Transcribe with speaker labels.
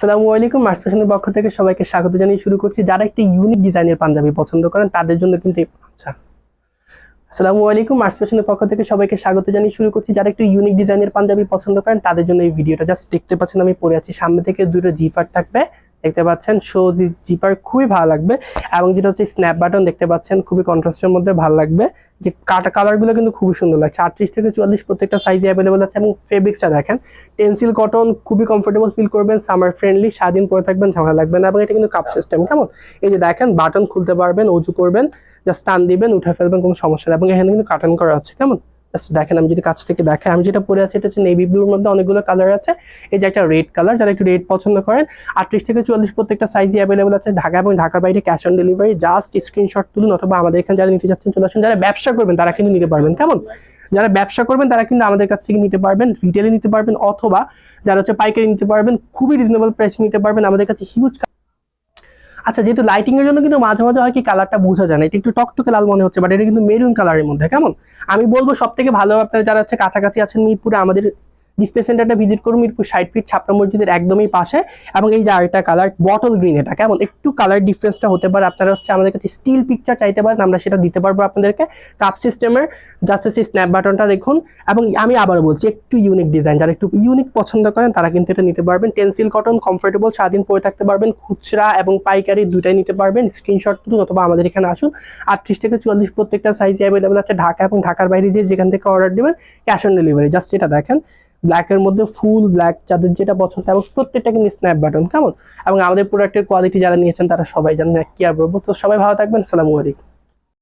Speaker 1: সালামু আলাইকুম মার্স ফ্যাশনের পক্ষ থেকে সবাইকে স্বাগত জানিয়ে শুরু করছি। যারা একটি ইউনিক ডিজাইনের পাঞ্জাবি পছন্দ করেন, তাদের জন্য কিন্তু আচ্ছা। আসসালামু আলাইকুম মার্স ফ্যাশনের পক্ষ থেকে সবাইকে স্বাগত জানিয়ে শুরু করছি। যারা একটু ইউনিক ডিজাইনের পাঞ্জাবি পছন্দ করেন, তাদের জন্য এই ভিডিওটা জাস্ট দেখতে পাচ্ছেন। আমি পড়ে আছি, সামনে থেকে দুটো জিপার থাকবে। দেখতে পাচ্ছেন শো জিপার খুবই ভালো লাগবে। এবং যেটা হচ্ছে স্ন্যাপ বাটন দেখতে পাচ্ছেন, খুবই কন্ট্রাস্টের মধ্যে ভালো লাগবে। যে কাটা কালারগুলো কিন্তু খুবই সুন্দর লাগছে। আটত্রিশ থেকে চুয়াল্লিশ প্রত্যেকটা সাইজে অ্যাভেলেবল আছে এবং ফেব্রিক্সটা দেখেন। টেন্সিল কটন খুবই কমফোর্টেবল ফিল করবেন সামার ফ্রেন্ডলি স্বাধীন পরে থাকবেন, ঝামেলা লাগবে না। এবং এটা কিন্তু কাপ সিস্টেম কেমন? এই যে দেখেন বাটন খুলতে পারবেন, উঁচু করবেন জাস্ট টান দিবেন, উঠে ফেলবেন, কোনো সমস্যা নেই। এবং এখানে কিন্তু কাটন করা আছে, কেমন? দেখেন, আমি যদি কাছ থেকে দেখাই, আমি যেটা পরে আছি, এটা হচ্ছে নেভি ব্লুর মধ্যে অনেকগুলো কালার আছে। এই যে একটা রেড কালার যারা একটু রেড পছন্দ করেন, আটত্রিশ থেকে চুয়াল্লিশ প্রত্যেকটা সাইজই অ্যাভেলেবল আছে ঢাকা এবং ঢাকার বাইরে cash on delivery just screenshot তুলুন অথবা আমাদের এখানে যারা নিতে যাচ্ছেন, চলে আসুন, যারা ব্যবসা করবেন, তারা কিন্তু নিতে পারবেন। কেমন? যারা ব্যবসা করবেন, তারা কিন্তু আমাদের কাছ থেকে নিতে পারবেন রিটেলে নিতে পারবেন, অথবা যারা হচ্ছে পাইকারি নিতে পারবেন, খুবই রিজনেবল প্রাইস নিতে পারবেন। আমাদের কাছে হিউজ আচ্ছা যেহেতু লাইটিং এর জন্য কিন্তু মাঝে মাঝে হয় কি কালারটা বোঝা যায় না, এটা একটু টকটকে লাল মনে হচ্ছে বাট এটা কিন্তু মেরুন কালারের মধ্যে, কেমন? আমি বলব সব থেকে ভালো আপনারা যারা হচ্ছে কাছাকাছি আছেন মিরপুরে, আমাদের ডিসপ্লে সেন্টারটা ভিজিট করুন মিরপুর ষাট ফিট ছাপড়া মসজিদের একদমই পাশে এবং এই যে আরেকটা কালার বটল গ্রিন এটা। কেমন? একটু কালার ডিফারেন্সটা হতে পারে। আপনারা হচ্ছে আমাদের কাছে স্টিল পিকচার চাইতে পারেন, আমরা সেটা দিতে পারব আপনাদেরকে। কাপ সিস্টেমের জাস্ট সেই স্ন্যাপ বাটনটা দেখুন। এবং আমি আবার বলছি, একটু ইউনিক ডিজাইন যারা একটু ইউনিক পছন্দ করেন, তারা কিন্তু এটা নিতে পারবেন। টেন্সিল কটন কমফোর্টেবল স্বাধীন পরে থাকতে পারবেন। খুচরা এবং পাইকারি দুটাই নিতে পারবেন। স্ক্রিনশট তুলুন অথবা আমাদের এখানে আসুন। আটত্রিশ থেকে চল্লিশ প্রত্যেকটা সাইজ অ্যাভেলেবেল আছে ঢাকা এবং ঢাকার বাইরে যে যেখান থেকে অর্ডার দেবেন ক্যাশ অন ডেলিভারি জাস্ট এটা দেখেন। ব্ল্যাকের মধ্যে ফুল ব্ল্যাক যাদের যেটা পছন্দ, এবং প্রত্যেকটা কিন্তু স্ন্যাপ বাটন কেমন? এবং আমাদের প্রোডাক্টের কোয়ালিটি যারা নিয়েছেন, তারা সবাই জানেন কি আর বলব। তো সবাই ভালো থাকবেন সালামু আলাইকুম।